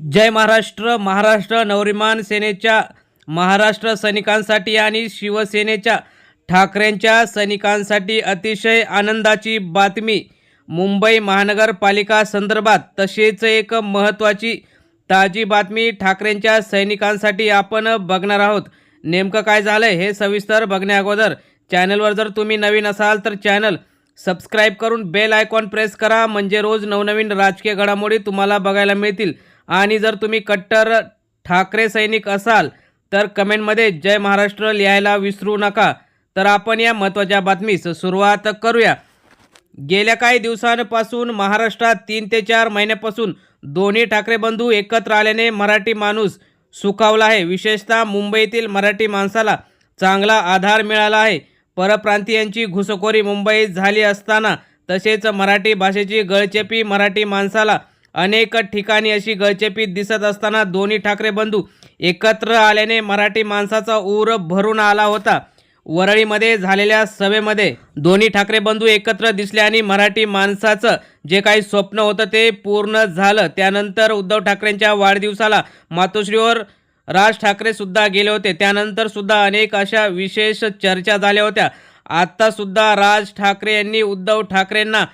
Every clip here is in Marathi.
जय महाराष्ट्र महाराष्ट्र नवरिमान सेनेच्या महाराष्ट्र सैनिकांसाठी आणि शिवसेनेच्या ठाकरेंच्या सैनिकांसाठी अतिशय आनंदाची बातमी. मुंबई महानगरपालिका संदर्भात तसेच एक महत्त्वाची ताजी बातमी ठाकरेंच्या सैनिकांसाठी आपण बघणार आहोत. नेमकं काय झालं हे सविस्तर बघण्या अगोदर चॅनलवर जर तुम्ही नवीन असाल तर चॅनल सबस्क्राईब करून बेल आयकॉन प्रेस करा. म्हणजे रोज नवनवीन राजकीय घडामोडी तुम्हाला बघायला मिळतील. आणि जर तुम्ही कट्टर ठाकरे सैनिक असाल तर कमेंटमध्ये जय महाराष्ट्र लिहायला विसरू नका. तर आपण या महत्त्वाच्या बातमीस सुरुवात करूया. गेल्या काही दिवसांपासून महाराष्ट्रात तीन ते चार महिन्यापासून दोन्ही ठाकरे बंधू एकत्र आल्याने मराठी माणूस सुखावला आहे. विशेषतः मुंबईतील मराठी माणसाला चांगला आधार मिळाला आहे. परप्रांतीयांची घुसखोरी मुंबईत झाली असताना तसेच मराठी भाषेची गळचेपी मराठी माणसाला अनेक ठिकाणी अशी गळचेपी दिसत असताना दोन्ही ठाकरे बंधू एकत्र आल्याने मराठी माणसाचा ऊर भरून आला होता. वरळीमध्ये झालेल्या सभेमध्ये दोन्ही ठाकरे बंधू एकत्र दिसले आणि मराठी माणसाचं जे काही स्वप्न होतं ते पूर्ण झालं. त्यानंतर उद्धव ठाकरेंच्या वाढदिवसाला मातोश्रीवर राज ठाकरे सुद्धा गेले होते. त्यानंतर सुद्धा अनेक अशा विशेष चर्चा झाल्या होत्या. आत्तासुद्धा राज ठाकरे यांनी उद्धव ठाकरेंना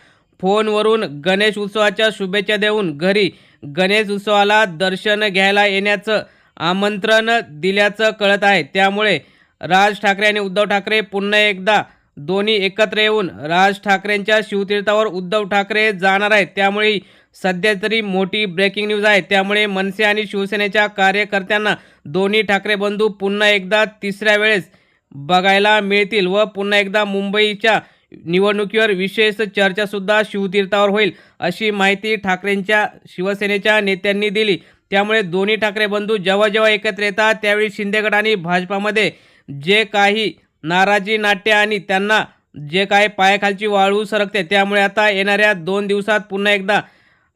फोनवरून गणेश उत्सवाच्या शुभेच्छा देऊन घरी गणेश उत्सवाला दर्शन घ्यायला येण्याचं आमंत्रण दिल्याचं कळत आहे. त्यामुळे राज ठाकरे आणि उद्धव ठाकरे पुन्हा एकदा दोन्ही एकत्र येऊन राज ठाकरेंच्या शिवतीर्थावर उद्धव ठाकरे जाणार आहेत. त्यामुळे सध्या तरी मोठी ब्रेकिंग न्यूज आहे. त्यामुळे मनसे आणि शिवसेनेच्या कार्यकर्त्यांना दोन्ही ठाकरे बंधू पुन्हा एकदा तिसऱ्या वेळेस बघायला मिळतील व पुन्हा एकदा मुंबईच्या निवडणुकीवर विशेष चर्चासुद्धा शिवतीर्थावर होईल अशी माहिती ठाकरेंच्या शिवसेनेच्या नेत्यांनी दिली. त्यामुळे दोन्ही ठाकरे बंधू जेव्हा जेव्हा एकत्र येतात त्यावेळी शिंदेगड आणि भाजपामध्ये जे काही नाराजी नाट्य आणि त्यांना जे काही पायाखालची वाळू सरकते त्यामुळे आता येणाऱ्या दोन दिवसात पुन्हा एकदा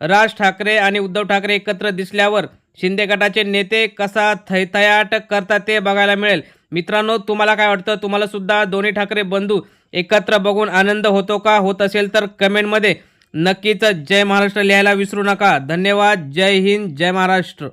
राज ठाकरे आणि उद्धव ठाकरे एकत्र दिसल्यावर शिंदे गटाचे नेते कसा थैथयाट करतात ते बघायला मिळेल. मित्रांनो तुम्हाला काय वाटतं? तुम्हाला सुद्धा दोन्ही ठाकरे बंधू एकत्र बघून आनंद होतो का? होत असेल तर कमेंटमध्ये नक्कीच जय महाराष्ट्र लिहायला विसरू नका. धन्यवाद. जय हिंद. जय महाराष्ट्र.